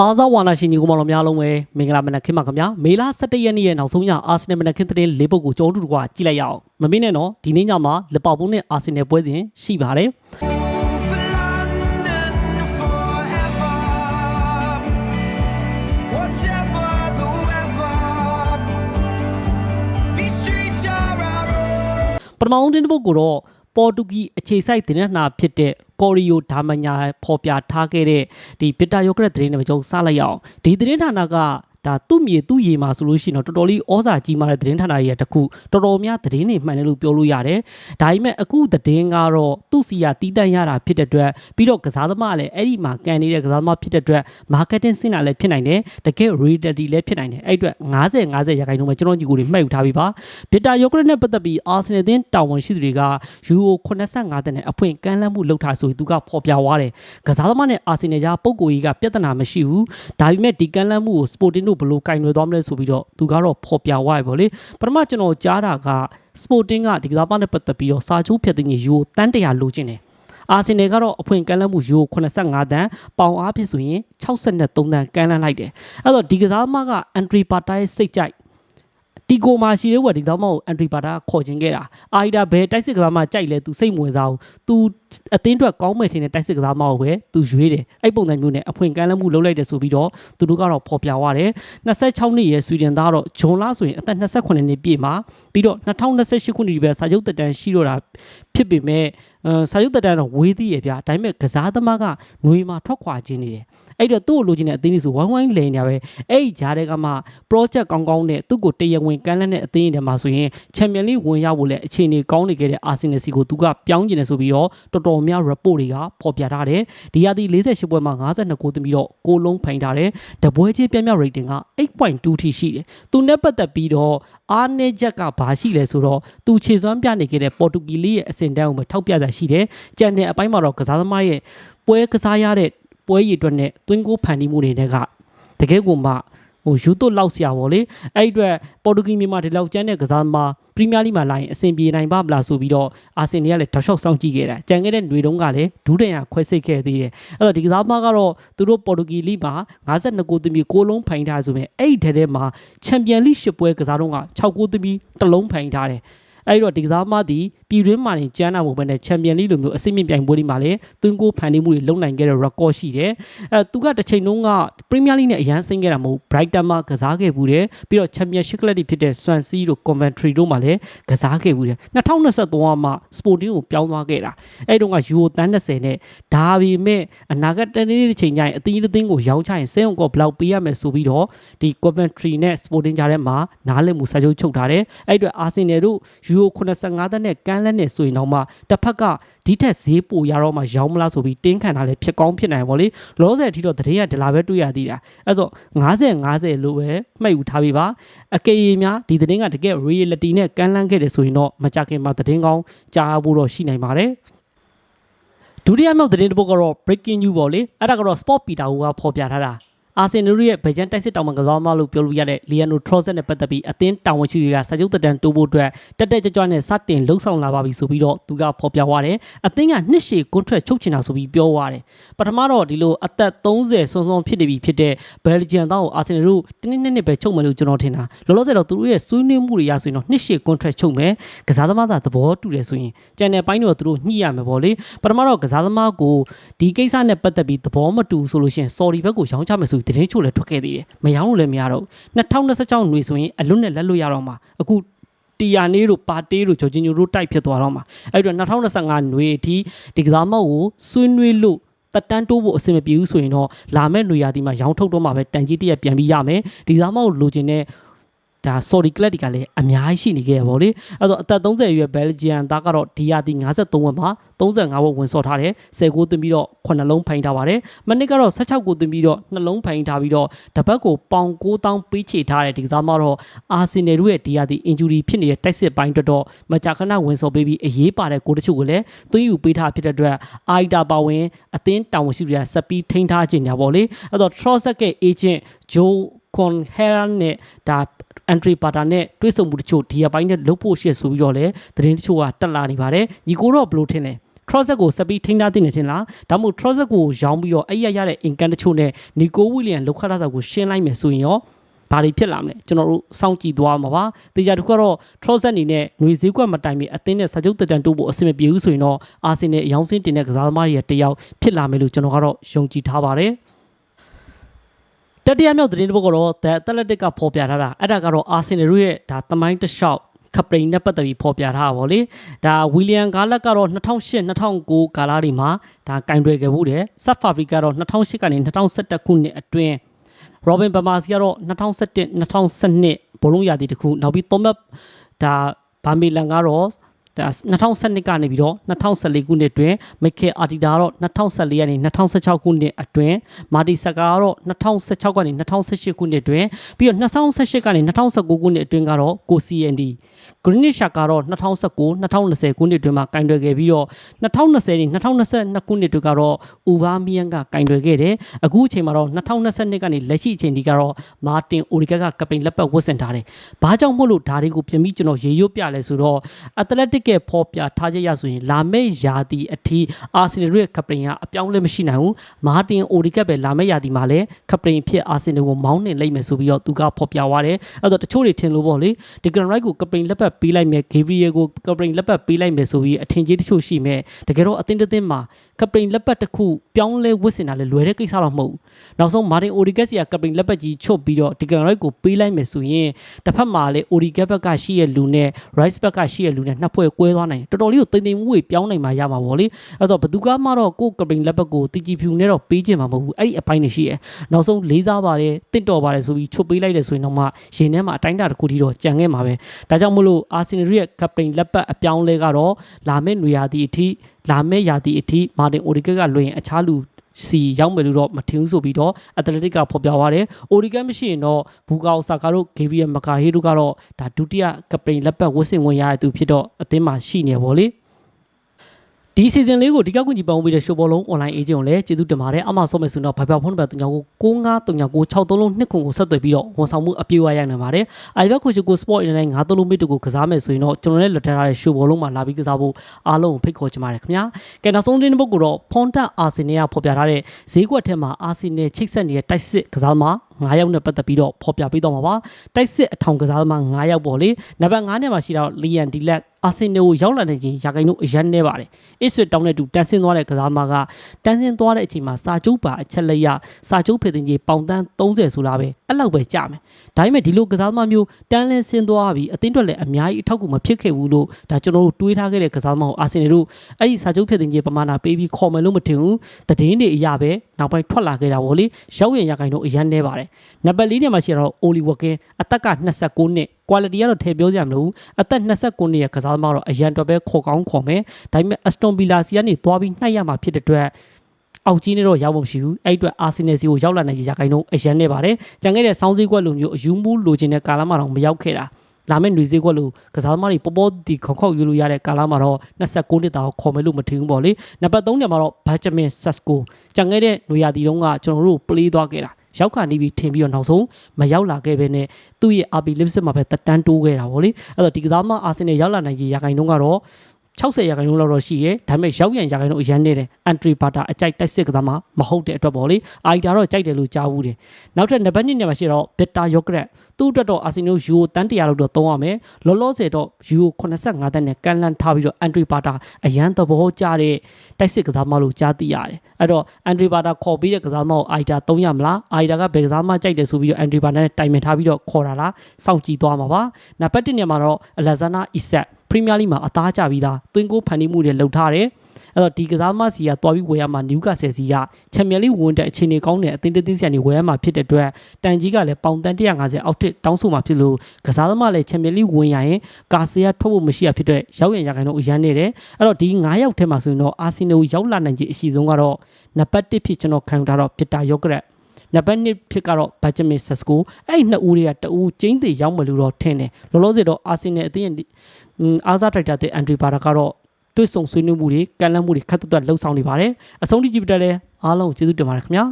အားစားဝါနာရှင်ညီကောင်မတော်များလုံးပဲမင်္ဂလာမနက်ခင်းပါခင်ဗျာမေလ17ရက်နေ့ရဲ့နောက်ဆုံးညအာဆင်နယ်မနက်ခင်းသတင်းလေးပုတ်ကိုကြောတူတကွာကြည့်လိုက်ရအောင်မမင်းနဲ့တော့ဒီနေ့ညမှာလပောက်ပုံးနဲ့အာဆင်နယ်ပွဲစဉ်ရှိပါတယ် For London forever. Whatever the weather, these streets are our own. ပထမဆုံးတင်းတစ်ပုတ်ကိုတော့ ပေါ်တူဂီအခြေစိုက်သတင်းနှာဖြစ်တဲ့ကော်ရီယိုဒါမညာဖော်ပြထားခဲ့တဲ့ဒီဗစ်တာယိုကရက်သတင်းတွေမှာကျွန်တော်စလိုက်ရအောင်ဒီသတင်းဌာနက ဒါသူ့မြေသူ့ရေမှာဆိုလို့ရှိရင်တော့တော်တော်လေးဩဇာကြီးမားတဲ့သတင်းဌာနတွေရဲ့တစ်ခုတော်တော်များသတင်းတွေမှန်တယ်လို့ပြောလို့ရတယ်။ဒါပေမဲ့အခုသတင်းကတော့သူ့စီကတီးတန့်ရတာဖြစ်တဲ့အတွက်ပြီးတော့ကစားသမားလည်းအဲ့ဒီမှာကန်နေတဲ့ကစားသမားဖြစ်တဲ့အတွက် marketing စင်တာလည်းဖြစ်နိုင်တယ်တကယ် reality လည်းဖြစ်နိုင်တယ်အဲ့အတွက်90 90ရာခိုင်နှုန်းပဲကျွန်တော်ညီကိုတွေမှတ်ယူထားပြီးပါဗစ်တာယိုကရက်နဲ့ပတ်သက်ပြီး Arsenal အသင်းတာဝန်ရှိသူတွေကယူရို85တန်းနဲ့အဖွင့်ကမ်းလှမ်းမှုလုပ်ထားဆိုပြီးသူကဖော်ပြသွားတယ်ကစားသမားနဲ့ Arsenal ကြားပုံကိုကြီးကပြဿနာမရှိဘူးဒါပေမဲ့ဒီကမ်းလှမ်းမှုကို Sporting တို့ဘယ်လိုကင်ရွယ်သွားမလဲဆိုပြီးတော့သူကတော့ဖော်ပြသွားရပေါ့လေပထမကျွန်တော်ကြားတာက Sporting ကဒီကစားသမားနဲ့ပတ်သက်ပြီးတော့စာချုပ်ဖြတ်သိမ်းယူရိုတန်း100လိုချင်တယ်အာဆင်နယ်ကတော့အဖွင့်ကမ်းလှမ်းမှုယူ85တန်းပေါင်အားဖြစ်ဆိုရင်63တန်းကမ်းလှမ်းလိုက်တယ်အဲ့တော့ဒီကစားသမားကအန်ထရီပါတာရဲ့စိတ်ကြိုက် တီကိုမာရှိတဲ့ဝက်ဒီကစားသမားကိုအန်ထရီပါတာကခေါ်ခြင်းခဲ့တာအာရီဒါဘယ်တိုက်စစ်ကစားသမားကြိုက်လဲသူစိတ်မဝင်စားဘူးသူအသင်းအတွက်ကောင်းမယ်ထင်တဲ့တိုက်စစ်ကစားသမားကိုပဲသူရွေးတယ်အဲ့ပုံစံမျိုးနဲ့အဖွင့်ကမ်းလှမ်းမှုလုပ်လိုက်တယ်ဆိုပြီးတော့သူတို့ကတော့ဖော်ပြသွားတယ်26နှစ်ရဲ့ဆွီဒင်သားတော့ဂျွန်လာဆိုရင်အသက်28နှစ်ပြည့်မှာပြီးတော့2028ခုနှစ်ဒီပဲစာချုပ်တက်တန်းရှိတော့တာဖြစ်ပေမဲ့အဲစာရုပ်တက်တန်းတော့ဝေးသေးရဲ့ဗျာဒါပေမဲ့ကစားသမားကຫນွေမှာထွက်ခွာခြင်းနေတယ် အဲ့တော့သူ့ကိုလိုချင်တဲ့အသင်းကြီးဆိုဝိုင်းဝိုင်းလိန်နေရပဲအဲ့ဒီဂျားတွေကမှ project ကောင်းကောင်းနဲ့သူ့ကိုတရားဝင်ကမ်းလှမ်းတဲ့အသင်းတွေမှာဆိုရင်ချန်ပီယံလိဝင်ရောက်ဖို့လည်းအခြေအနေကောင်းနေခဲ့တဲ့အာဆင်နယ်စီကိုသူကပြောင်းကျင်တယ်ဆိုပြီးတော့တော်တော်များ report တွေကဖော်ပြထားတယ်ဒီရာသီ48ပွဲမှာ52ဂိုးသွင်းပြီးတော့ကိုလုံးဖိုင်ထားတယ်တပွဲချင်းပြင်းပြ rating က8.2ထိရှိတယ်သူနဲ့ပတ်သက်ပြီးတော့အားနည်းချက်ကဘာရှိလဲဆိုတော့သူခြေစွမ်းပြနေခဲ့တဲ့ပေါ်တူဂီလေးရဲ့အဆင့်တန်းကိုမထောက်ပြတာရှိတယ်။ကြံတဲ့အပိုင်းမှာတော့ကစားသမားရဲ့ပွဲကစားရတဲ့ ပွဲရည်အတွက်နဲ့တွင်းကိုဖန်တီးမှုတွေနဲ့ကတကယ်ကိုမှဟိုယူသွတ်လောက်ဆရာပေါ့လေအဲ့ဒီအတွက်ပေါ်တူဂီမြန်မာဒီလောက်ကျန်းတဲ့ကစားသမားပရီးမီးယားလိမှာလာရင်အဆင်ပြေနိုင်ပါမလားဆိုပြီးတော့အာဆင်နယ်ကလည်းတောက်လျှောက်စောင့်ကြည့်ခဲ့တာကြံခဲ့တဲ့ຫນွေတုန်းကလည်းဒူးတန်ရခွဲစိတ်ခဲ့သေးတယ်အဲ့တော့ဒီကစားသမားကတော့သူတို့ပေါ်တူဂီလိမှာ52ဂိုးသွင်းပြီး6လုံးဖိုင်ထားဆိုပေမဲ့အဲ့ဒီထဲထဲမှာချန်ပီယံလိ10ပွဲကစားတော့က6ဂိုးသွင်းပြီး1လုံးဖိုင်ထားတယ် အဲ့တော့ဒီကစားသမားဒီပြည်တွင်းမှာနေကျန်းနာမှုပဲနဲ့ချန်ပီယံလိလိုမျိုးအစိမ့်မြင့်ပြိုင်ပွဲတွေမှာလည်းသွင်းကိုဖန်တီးမှုတွေလုပ်နိုင်ခဲ့တဲ့ record ရှိတယ်။အဲသူကတစ်ချိန်လုံးက Premier League နဲ့အရန်ဆင်းခဲ့တာမဟုတ် Brighton မှာကစားခဲ့ဘူးတယ်။ပြီးတော့ Championship ကလပ်တွေဖြစ်တဲ့ Swansea တို့ Coventry တို့မှာလည်းကစားခဲ့ဘူးတယ်။2023မှာ Sporting ကိုပြောင်းသွားခဲ့တာ။အဲ့တုန်းက Euro တန်း30နဲ့ဒါပေမဲ့အနာဂတ်တနေ့တစ်ချိန်ကျရင်အသီးတစ်သင်းကိုရောင်းချရင်စဲုံကောဘလောက်ပေးရမယ်ဆိုပြီးတော့ဒီ Coventry နဲ့ Sporting ကြားထဲမှာနားလည်မှုစာချုပ်ချုပ်ထားတယ်။အဲ့အတွက် Arsenal တို့ Euro 85တန်းနဲ့ကမ်းလှမ်းနေဆိုရင်တော့မှတစ်ဖက်က ဒီထက်ဈေးပိုရတော့မှရောင်းမလားဆိုပြီးတင်းခံတာလည်းဖြစ်ကောင်းဖြစ်နိုင်ပါလေလောဆယ်အထိတော့တရင်ကဒလာပဲတွေ့ရသေးတာအဲ့ဆို90 90လို့ပဲမှတ်ယူထားပြီးပါအကေရီများဒီသတင်းကတကယ် reality နဲ့ကမ်းလှမ်းခဲ့တယ်ဆိုရင်တော့မကြခင်မှာသတင်းကောင်းကြားဖို့တော့ရှိနိုင်ပါတယ်ဒုတိယမြောက်သတင်းတစ်ပုဒ်ကတော့ breaking news ပေါ့လေအဲ့ဒါကတော့ sport peter ကဖော်ပြထားတာ အာဆင်နယ်ရဲ့ဗေဂျန်တိုက်စစ်တောင်မှကစားမလို့ပြောလို့ရတဲ့လီယန်နိုထရော့ဆက်နဲ့ပတ်သက်ပြီးအသင်းတာဝန်ရှိတွေကစာချုပ်တက်တန်းတိုးဖို့အတွက်တက်တက်ကြွကြွနဲ့စတင်လှုံ့ဆော်လာပါပြီဆိုပြီးတော့သူကဖော်ပြသွားတယ်အသင်းကနှစ်ရှည် contract ချုပ်ချင်တာဆိုပြီးပြောသွားတယ်ပထမတော့ဒီလိုအသက်30ဆွန်းဆွန်းဖြစ်နေပြီဖြစ်တဲ့ဘယ်လ်ဂျီယံသားကိုအာဆင်နယ်တို့တနည်းနည်းနဲ့ပဲချုပ်မယ်လို့ကျွန်တော်ထင်တာလောလောဆယ်တော့သူတို့ရဲ့ဆွေးနွေးမှုတွေရဆိုရင်တော့နှစ်ရှည် contract ချုပ်မယ်ကစားသမားသာသဘောတူတယ်ဆိုရင်ကျန်တဲ့ပိုင်းတော့သူတို့ညှိရမယ်ပေါ့လေပထမတော့ကစားသမားကိုဒီကိစ္စနဲ့ပတ်သက်ပြီးသဘောမတူဆိုလို့ရှိရင် sorry ဘက်ကိုရောင်းချမယ်ဆိုပြီးသတင်းချို့လည်းထွက်ခဲ့သေးတယ်မရောင်းလို့လည်းမရတော့ဘူး2026ຫນွေဆိုရင်အလွတ်နဲ့လက်လို့ရတော့မှာအခုတီယာနေတို့ပါတေးတို့ဂျော်ဂျင်ညိုတို့တိုက်ဖြစ်သွားတော့မှာအဲ့တော့2025ຫນွေအထိဒီကစားမောက်ကိုဆွေးနွေးလို့တက်တန်းတိုးဖို့အဆင်မပြေဘူးဆိုရင်တော့လာမဲ့ຫນွေရာသီမှာရောင်းထုတ်တော့မှာပဲတန်ကြီးတရက်ပြန်ပြီးရမယ်ဒီကစားမောက်ကိုလိုချင်တဲ့ ဒါ sorry club တွေကလည်းအများကြီးရှိနေခဲ့ရပါဘောလေအဲ့တော့အသက်30အရွယ်ဘယ်လ်ဂျီယံသားကတော့ဒီယာတီ53ဝက်မှာ35ဝက်ဝင်ဆော့ထားတယ်10ကိုသွင်းပြီးတော့9လုံးဖိုင်ထားပါတယ်မနစ်ကတော့16ကိုသွင်းပြီးတော့နှလုံးဖိုင်ထားပြီးတော့တပတ်ကိုပေါင်9000ပေးချေထားတဲ့ဒီကစားမတော့အာဆင်နယ်တို့ရဲ့ဒီယာတီ injury ဖြစ်နေတဲ့တိုက်စစ်ပိုင်းအတွက်တော့မကြာခဏဝင်ဆော့ပေးပြီးအရေးပါတဲ့ကိုတချို့ကိုလည်းသွင်းယူပေးထားဖြစ်တဲ့အတွက်အာီတာပါဝင်အသင်းတာဝန်ရှိသူတွေကဆက်ပြီးထိန်းထားခြင်းညာပေါ့လေအဲ့တော့ Trossard ရဲ့ agent Joe Conheran နဲ့ဒါ entry pattern နဲ့တွဲဆုံမှုတချို့ဒီအပိုင်းနဲ့လုတ်ဖို့ရှေ့ဆိုပြီးတော့လည်းသတင်းတချို့ကတက်လာနေပါတယ်ညီကိုတော့ဘယ်လိုထင်လဲ Trossard ကိုဆက်ပြီးထိန်းထားသိနေထင်လားဒါမှမဟုတ် Trossard ကိုရောင်းပြီးတော့အဲ့ရရတဲ့ income တချို့နဲ့ Nico Williams လောက်ခတ်တာကိုရှင်းလိုက်မယ်ဆိုရင်ရောဘာတွေဖြစ်လာမလဲကျွန်တော်တို့စောင့်ကြည့်သွားမှာပါတေချာတစ်ခုကတော့ Trossard အနေနဲ့ຫນွေစည်းကွက်မတိုင်မီအသင်းနဲ့စာချုပ်တက်တန်တိုးဖို့အဆင်မပြေဘူးဆိုရင်တော့အာဆင်နယ်အယောင်းစင်းတင်တဲ့ကစားသမားတွေရဲ့တယောက်ဖြစ်လာမယ်လို့ကျွန်တော်ကတော့ယုံကြည်ထားပါတယ် တတိယမြောက်သတင်းတစ်ပုဒ်ကတော့ The Athletic ကဖော်ပြထားတာအဲ့ဒါကတော့ Arsenal ရဲ့ဒါသမိုင်းတစ်လျှောက်ခပရိန်နဲ့ပတ်သက်ပြီးဖော်ပြထားတာဗောလေဒါဝီလီယံဂါလက်ကတော့2008 2009ကာလတွေမှာဒါကင်တွယ်ခဲ့မှုတယ်ဆတ်ဖာဖီကတော့2008ကနေ2011ခုနှစ်အတွင်း Robin Bamazi ကတော့2017 2012ဘောလုံးရာသီတစ်ခုနောက်ပြီး Thomas ဒါဘာမီလန်ကတော့ဒါ 2012ကနေပြီးတော့2014ခုနှစ်အတွင်းမိခဲအာတီတာကတော့2014ကနေ2016ခုနှစ်အတွင်းမာတီဆာကာကတော့2016ကနေ2018ခုနှစ်အတွင်းပြီးတော့2018ကနေ2019ခုနှစ်အတွင်းကတော့ကို CND Greenwich Shark ကတော့2019 2020ခုနှစ်အတွင်းမှာကင်တွယ်ခဲ့ပြီးတော့2020နဲ့2022ခုနှစ်တွေကတော့ Aubameyang ကကင်တွယ်ခဲ့တယ်အခုအချိန်မှာတော့2022ကနေလက်ရှိအချိန်ဒီကတော့ Martin Odegaard ကကပိန်လက်ပတ်ဝတ်ဆင်ထားတယ်ဘာကြောင့်မို့လို့ဒါတွေကိုပြင်ပြီးကျွန်တော်ရေရွတ်ပြလဲဆိုတော့ Athletic ရဲ့ဖော်ပြထားချက်ရဆိုရင်လာမယ့်ယာတီအထိ Arsenal ရဲ့ကပိန်ကအပြောင်းလဲမရှိနိုင်ဘူး Martin Odegaard ပဲလာမယ့်ယာတီမှာလည်းကပိန်ဖြစ် Arsenal ကိုမောင်းနှင်လိုက်မယ်ဆိုပြီးတော့သူကဖော်ပြသွားတယ်အဲ့တော့တချို့တွေထင်လို့ပေါ့လေဒီကန်ရိုက်ကိုကပိန်လက်ပတ်ပေးလိုက်မယ် Gabriel ကိုကပိန်လက်ပတ်ပေးလိုက်မယ်ဆိုပြီးအထင်ကြီးတချို့ရှိမယ်တကယ်တော့အတင်းတင်းမှာကပိန်လက်ပတ်တစ်ခုပြောင်းလဲဝစ်စင်တာလဲလွယ်တဲ့ကိစ္စတော့မဟုတ်ဘူးနောက်ဆုံး Martin Odegaard စီကကပိန်လက်ပတ်ကြီးချွတ်ပြီးတော့ဒီကန်ရိုက်ကိုပေးလိုက်မယ်ဆိုရင်တစ်ဖက်မှာလဲ Odegaard ဘက်ကရှိရဲ့လူနဲ့ Rice ဘက်ကရှိရဲ့လူနဲ့နှစ်ဖွဲ့ကွဲသွားနိုင်တယ်တော်တော်လေးကိုတိမ်တိမ်မွေ့ပြောင်းနိုင်မှာရမှာပေါ့လေအဲ့တော့ဘသူကမှတော့ကိုကပိန်လက်ပတ်ကိုတီဂျီဖြူနဲ့တော့ပေးခြင်းမှာမဟုတ်ဘူးအဲ့ဒီအပိုင်းတွေရှိရဲ့နောက်ဆုံးလေးစားပါတယ်တင့်တော်ပါတယ်ဆိုပြီးချွတ်ပေးလိုက်တယ်ဆိုရင်တော့မှရင်ထဲမှာအတိုင်းအတာတစ်ခုထိတော့ကြံခဲ့မှာပဲဒါကြောင့်မို့လို့အာဆင်နယ်ရဲ့ကပိန်လက်ပတ်အပြောင်းလဲကတော့လာမယ့်နေရာဒီအထိလာမယ့်ရာသီအထိမာတင်အိုဒီကက်ကလွှင့်အခြားလူ စီရောက်မယ်လို့တော့မထင်ဘူးဆိုပြီးတော့အက်တလက်တစ်ကဖော်ပြသွားတယ်။အိုဒီကန်မရှိရင်တော့ဘူကာအိုဆာကာတို့ဂေဗီယယ်မကာဟေတို့ကတော့ဒါဒုတိယကပတိန်လက်ပတ်ဝတ်ဆင်ဝင်ရတဲ့သူဖြစ်တော့အသင်းမှာရှိနေပါလေ။ ဒီ season လေးကိုဒီကောက်ကွန်ကြီးပေါင်းပြီးတဲ့ show ဘောလုံး online agent ကိုလည်းကျေးဇူးတင်ပါတယ်အမှဆုံးမယ်ဆိုတော့ဘိုင်ဘောဖုန်းနံပါတ်39ကို693963လုံးနှစ်ခုကိုဆက်သွယ်ပြီးတော့ဝန်ဆောင်မှုအပြည့်အဝရနိုင်ပါတယ်အိုင်ဘက်ကိုချီကို sport internet 9လုံးမီတကိုကစားမယ်ဆိုရင်တော့ကျွန်တော်လည်းလွတ်ထားတဲ့ show ဘောလုံးမှာလာပြီးကစားဖို့အားလုံးကိုဖိတ်ခေါ်ချင်ပါတယ်ခင်ဗျာကဲနောက်ဆုံးတင်းတစ်ပုတ်ကတော့ Fonta Arsenal ကဖော်ပြထားတဲ့ဈေးကွက်ထဲမှာ Arsenal ချိတ်ဆက်နေတဲ့တိုက်စစ်ကစားသမား 9ယောက်နဲ့ပတ်သက်ပြီးတော့ဖော်ပြပေးတော့မှာပါတိုက်စစ်အထောင်ကစားသမား9ယောက်ပေါ့လေနံပါတ်9နဲ့မှာရှိတော့လီယန်ဒီလက်အာဆင်နယ်ကိုရောက်လာတဲ့ချင်းရာဂိုင်တို့အရန်နေပါတယ်အစ်ဆွတောင်းတဲ့သူတန်းဆင်းသွားတဲ့ကစားသမားကတန်းဆင်းသွားတဲ့အချိန်မှာစာချုပ်ပါအချက်လက်ရစာချုပ်ဖေတင်ကြီးပေါင်တန်း30ဆိုလားပဲ အဲ့လောက်ပဲကြမယ်ဒါပေမဲ့ဒီလိုကစားသမားမျိုးတန်းလဲဆင်းသွားပြီးအသင်းအတွက်လည်းအများကြီးအထောက်အကူမဖြစ်ခဲ့ဘူးလို့ဒါကျွန်တော်တို့တွေးထားခဲ့တဲ့ကစားသမားကိုအာဆင်နယ်တို့အဲ့ဒီစာချုပ်ဖေတင်ကြီးပမာဏပေးပြီးခေါ်မယ်လို့မထင်ဘူးသတင်းတွေအရပဲနောက်ပိုင်းထွက်လာခဲ့တာဗောလေရောက်ရင်ရာဂိုင်တို့အရန်နေပါတယ်နံပါတ်၄ထဲမှာရှိတော့အိုလီဝကင်အသက်က29နှစ် quality ကတော့ထည့်ပြောစရာမလိုဘူးအသက်29နှစ်ရဲ့ကစားသမားတော့အရန်တော့ပဲခေါ်ကောင်းခေါ်မယ်ဒါပေမဲ့ Aston Villa စီကနေသွားပြီးနှိုက်ရမှာဖြစ်တဲ့အတွက် အောက်ကြီးနေတော့ရောက်ဖို့မရှိဘူးအဲ့အတွက် Arsenal စီကိုရောက်လာနိုင်ကြခိုင်တော့အရန်နေပါတယ်ကြံခဲ့တဲ့စောင်းစည်းကွက်လိုမျိုးအယူမူလိုချင်တဲ့ကာလမှာတော့မရောက်ခဲ့တာလာမယ့်ຫນွေစည်းကွက်လိုကစားသမားတွေပေါ်ပေါ်ဒီခေါက်ခေါက်ယူလို့ရတဲ့ကာလမှာတော့29နှစ်တာကိုခေါ်မယ်လို့မထင်ဘူးပေါ့လေနံပါတ်3ညမှာတော့ Benjamin Sesko ကြံခဲ့တဲ့ຫນွေရာသီတုန်းကကျွန်တော်တို့ပလေးသွားခဲ့တာရောက်ခါနေပြီးထင်ပြီးတော့နောက်ဆုံးမရောက်လာခဲ့ပဲနဲ့သူ့ရဲ့ RB Leipzig မှာပဲတက်တန်းတိုးခဲ့တာဗောလေအဲ့တော့ဒီကစားမအာဆင်နယ်ရောက်လာနိုင်ကြီးရာခိုင်နှုန်းကတော့ 60ရာခိုင်နှုန်းလောက်တော့ရှိရဲဒါပေမဲ့ရောက်ရန်ရာခိုင်နှုန်းအရန်နေတယ်အန်ထရီဘာတာအကြိုက်တိုက်စစ်ကစားမမဟုတ်တဲ့အတွက်ပေါ့လေအာရီတာတော့ကြိုက်တယ်လို့ကြားဘူးတယ်နောက်ထပ်နံပါတ်2ညမှာရှိတော့ဘစ်တာယောဂရက်သူ့အတွက်တော့အာဆင်နယ်ယူရိုတန်း100လောက်တော့သုံးရမယ်လောလောဆယ်တော့ယူရို85တန်းနဲ့ကန်လန်ထားပြီးတော့အန်ထရီဘာတာအရန်သဘောကျတဲ့တိုက်စစ်ကစားမလို့ကြားသိရတယ်အဲ့တော့အန်ထရီဘာတာခေါ်ပြီးတဲ့ကစားမကိုအာရီတာသုံးရမလားအာရီတာကဘယ်ကစားမကြိုက်တယ်ဆိုပြီးတော့အန်ထရီဘာတာနဲ့တိုင်ပင်ထားပြီးတော့ခေါ်တာလားစောင့်ကြည့်သွားမှာပါနံပါတ်1ညမှာတော့အလက်ဇန္နာအီဆက် ပရီးမီးယားလိမှာအသားကျပြီးသားသွင်းကိုဖန်တီးမှုတွေလုပ်ထားတယ်အဲ့တော့ဒီကစားသမားစီကတွားပြီးဝယ်ရမှာနျူကာဆယ်စီကချန်ပီယံလိဝင်တဲ့အခြေအနေကောင်းတဲ့အသင်းတစ်သင်းစီကနေဝယ်ရမှာဖြစ်တဲ့အတွက်တန်ကြီးကလည်းပေါင်တန်150အောက်ထစ်တောင်းဆိုမှာဖြစ်လို့ကစားသမားလည်းချန်ပီယံလိဝင်ရရင်ကာစီယာထုတ်ဖို့မရှိရဖြစ်တဲ့ရောက်ရန်ရခိုင်တော့အရန်နေတယ်အဲ့တော့ဒီ9ယောက်ထဲမှာဆိုရင်တော့အာဆင်နယ်ကိုရောက်လာနိုင်ခြင်းအရှိဆုံးကတော့နံပါတ်1ဖြစ်ကျွန်တော်ခံယူထားတော့ပစ်တာယောဂရက်နံပါတ်2ဖြစ်ကတော့ဘတ်ဂျမင်ဆက်စကိုအဲ့ဒီနှစ်ဦးတွေကတူကျင်းသေးရောက်မလို့တော့ထင်တယ်လောလောဆယ်တော့အာဆင်နယ်အသင်းရဲ့ အားစားထရိုက်တာတဲ့အန်ဒရီဘာတာကတော့တွေ့ဆုံဆွေးနွေးမှုတွေကန်လန့်မှုတွေခက်သက်သက်လှုပ်ဆောင်နေပါတယ်အဆုံးထိကြည့်ပြတဲ့လဲအားလုံးကျေးဇူးတင်ပါတယ်ခင်ဗျာ